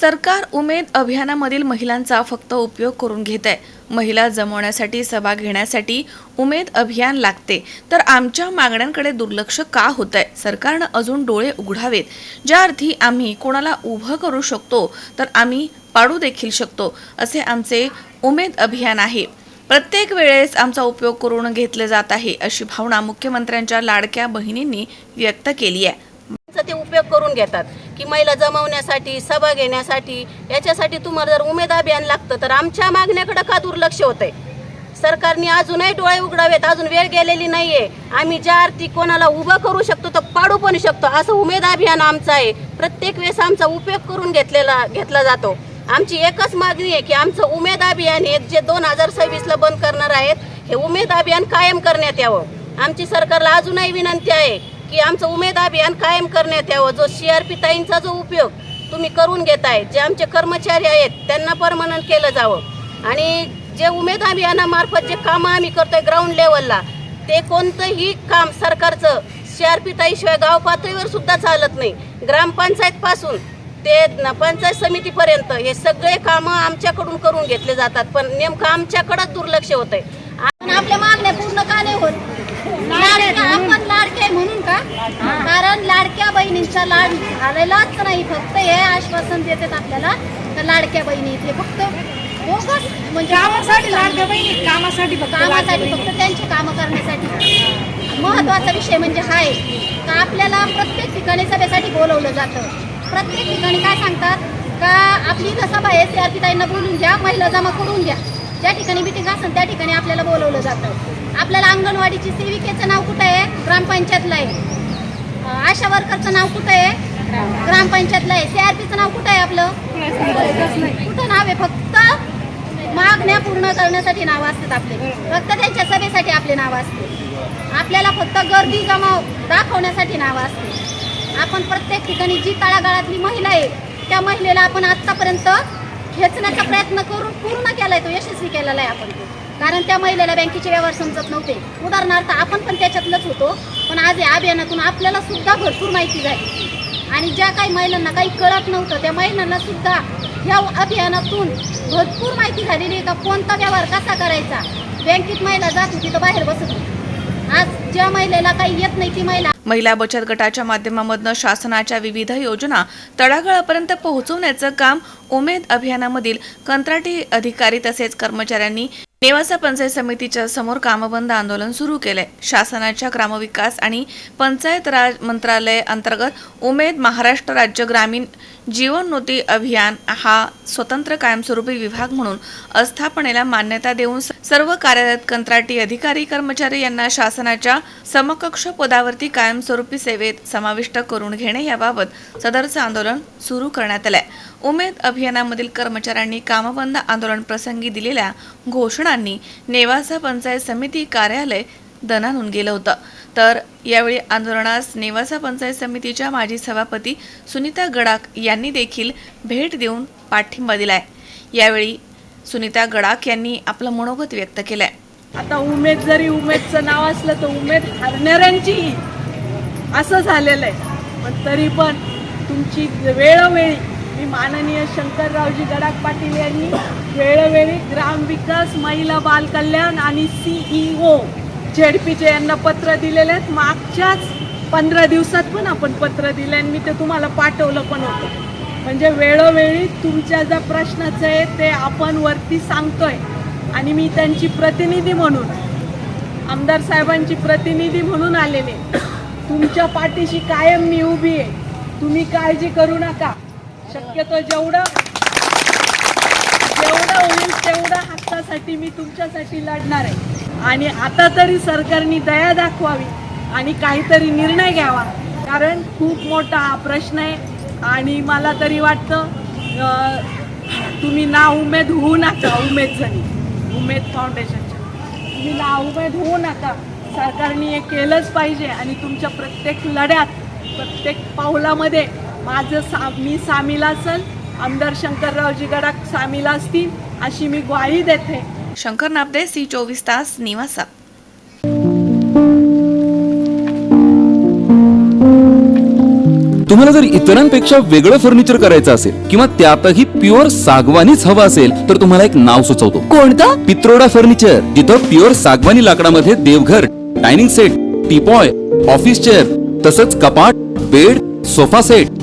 सरकार उमेद अभियानामधील महिलांचा फक्त उपयोग करून घेत आहे महिला जमवण्यासाठी सभा घेण्यासाठी उमेद अभियान लागते. तर आमच्या मागण्यांकडे दुर्लक्ष का होत आहे सरकारनं अजून डोळे उघडावेत. ज्या अर्थी आम्ही कोणाला उभं करू शकतो तर आम्ही पाडू देखील शकतो असे आमचे उमेद अभियान आहे. प्रत्येक वेळेस आमचा उपयोग करून घेतले जात आहे अशी भावना मुख्यमंत्र्यांच्या लाडक्या बहिणींनी व्यक्त केली आहे. ते उपयोग करून घेतात. की महिला जमवण्यासाठी सभा घेण्यासाठी याच्यासाठी तुम्हाला जर उमेद अभियान लागतं तर आमच्या मागण्याकडे का दुर्लक्ष होतंय? सरकारने अजूनही डोळे उघडावेत अजून वेळ गेलेली नाहीये. आम्ही ज्या आरती कोणाला उभं करू शकतो तर पाडू पण शकतो. असं उमेद अभियान आमचं आहे. प्रत्येक वेळेस आमचा उपयोग करून घेतलेला घेतला जातो. आमची एकच मागणी आहे की आमचं उमेद अभियान हे जे दोन हजार सव्वीसला बंद करणार आहेत हे उमेद अभियान कायम करण्यात यावं. आमची सरकारला अजूनही विनंती आहे की आमचं उमेद अभियान कायम करण्यात यावं जो सी आर पी ताईंचा जो उपयोग तुम्ही करून घेताय जे आमचे कर्मचारी आहेत त्यांना परमनंट केलं जावं. आणि जे उमेद अभियानामार्फत जे कामं आम्ही करतोय ग्राउंड लेवलला ते कोणतंही काम सरकारचं सी आर पी ताईशिवाय गाव पातळीवर सुद्धा चालत नाही. ग्रामपंचायतपासून ते पंचायत समितीपर्यंत हे सगळे कामं आमच्याकडून करून घेतले जातात. पण नेमकं आमच्याकडंच दुर्लक्ष होतंय. पण आपल्या मागण्या पूर्ण का नाही होत? लाडक्या आपण लाडके म्हणून का? कारण लाडक्या बहिणींचा लाड झालेलाच नाही फक्त हे आश्वासन देतात आपल्याला तर लाडक्या बहिणी इथे फक्त बोगस म्हणजे कामासाठी लाडक्या बहिणी कामासाठी फक्त कामासाठी त्यांची कामं करण्यासाठी. महत्त्वाचा विषय म्हणजे हा आहे का आपल्याला प्रत्येक ठिकाणी सभेसाठी बोलवलं जातं. प्रत्येक ठिकाणी काय सांगतात? का आपली इथं सभा आहे सी ताईंना बोलून घ्या महिला जमा करून घ्या. ज्या ठिकाणी मिटिंग असेल त्या ठिकाणी आपल्याला बोलवलं जातं. आपल्याला अंगणवाडीची सेविकेचं नाव कुठं आहे? ग्रामपंचायतला आहे. आशा वर्करचं नाव कुठं आहे? ग्रामपंचायतला आहे. सीआरपीचं नाव कुठं आहे आपलं? कुठं नाव आहे? फक्त मागण्या पूर्ण करण्यासाठी नाव असतात आपले. फक्त त्यांच्या सभेसाठी आपले नाव असते. आपल्याला फक्त गर्दी जमाव दाखवण्यासाठी नाव असते. आपण प्रत्येक ठिकाणी जी तळागाळातली महिला आहे त्या महिलेला आपण आत्तापर्यंत खेचण्याचा प्रयत्न करून पूर्ण केलाय तो यशस्वी केलेला आहे आपण तो. कारण त्या महिलेला बँकेचे व्यवहार समजत नव्हते. उदाहरणार्थ आपण पण त्याच्यातलंच होतो पण आज या अभियानातून आपल्याला सुद्धा भरपूर माहिती झाली. आणि ज्या काही महिलांना काही कळत नव्हतं त्या महिलांना सुद्धा या अभियानातून भरपूर माहिती झालेली आहे का कोणता व्यवहार कसा करायचा. बँकेत महिला जात होती तर बाहेर बसत होती. आज ज्या महिलेला काही येत नाही ती महिला महिला बचत गटाच्या माध्यमामधनं शासनाच्या विविध योजना तळागाळापर्यंत पोहोचवण्याचं काम उमेद अभियानामधील कंत्राटी अधिकारी तसेच कर्मचाऱ्यांनी नेवासा पंचायत समितीच्या समोर कामबंद आंदोलन सुरू केलंय. शासनाच्या ग्रामविकास आणि पंचायत राज मंत्रालय अंतर्गत उमेद महाराष्ट्र राज्य ग्रामीण जीवनोन्नती अभियान हा स्वतंत्र कायमस्वरूपी विभाग म्हणून अस्थापनेला मान्यता देऊन सर्व कार्यरत कंत्राटी अधिकारी कर्मचारी यांना शासनाच्या समकक्ष पदावरती कायमस्वरूपी सेवेत समाविष्ट करून घेणे याबाबत सदरचं आंदोलन सुरू करण्यात आलंय. उमेद अभियानामधील कर्मचाऱ्यांनी कामबंद आंदोलन प्रसंगी दिलेल्या घोषणांनी नेवासा पंचायत समिती कार्यालय दणानून गेलं होतं. तर यावेळी आंदोलनास नेवासा पंचायत समितीच्या माजी सभापती सुनीता गडाख यांनी देखील भेट देऊन पाठिंबा दिलाय. यावेळी सुनीता गडाख यांनी आपलं मनोगत व्यक्त केलंय. आता उमेद जरी उमेदचं नाव असलं तर उमेद हरणाऱ्यांची असं झालेलं आहे. पण तरी पण तुमची वेळोवेळी मी माननीय शंकररावजी गडाख पाटील यांनी वेळोवेळी ग्रामविकास महिला बालकल्याण आणि सीईओ झेडपीचे यांना पत्र दिलेले आहेत. मागच्याच पंधरा दिवसात पण आपण पत्र दिलं आणि मी ते तुम्हाला पाठवलं पण होतं. म्हणजे वेळोवेळी तुमच्या ज्या प्रश्नाचं आहे ते आपण वरती सांगतोय. आणि मी त्यांची प्रतिनिधी म्हणून आमदार साहेबांची प्रतिनिधी म्हणून आलेले. तुमच्या पाठीशी कायम मी उभी आहे. तुम्ही काळजी करू नका. शक्यतो जेवढं जेवढं होईल तेवढं हक्कासाठी मी तुमच्यासाठी लढणार आहे. आणि आता तरी सरकारने दया दाखवावी आणि काहीतरी निर्णय घ्यावा. कारण खूप मोठा हा प्रश्न आहे आणि मला तरी वाटतं तुम्ही ना उमेद होऊ नका उमेद जणी उमेद फाउंडेशनच्या तुम्ही ना उमेद होऊ नका. सरकारने हे केलंच पाहिजे आणि तुमच्या प्रत्येक लढ्यात प्रत्येक पावलामध्ये माझं सा मी सामील असेल आमदार शंकररावजी गडाख सामील असतील अशी मी ग्वाही देते. शंकर नाबदे सी चोवीस तास निवासा तुम्हाला जर इतरांपेक्षा वेगळं फर्निचर करायचं असेल किंवा त्यातही प्युअर सागवानीच हवं असेल तर तुम्हाला एक नाव सुचवतो. कोणतं? पित्रोडा फर्निचर जिथं प्युअर सागवानी लाकडामध्ये देवघर dining set teapoy office chair तसंच कपाट bed sofa set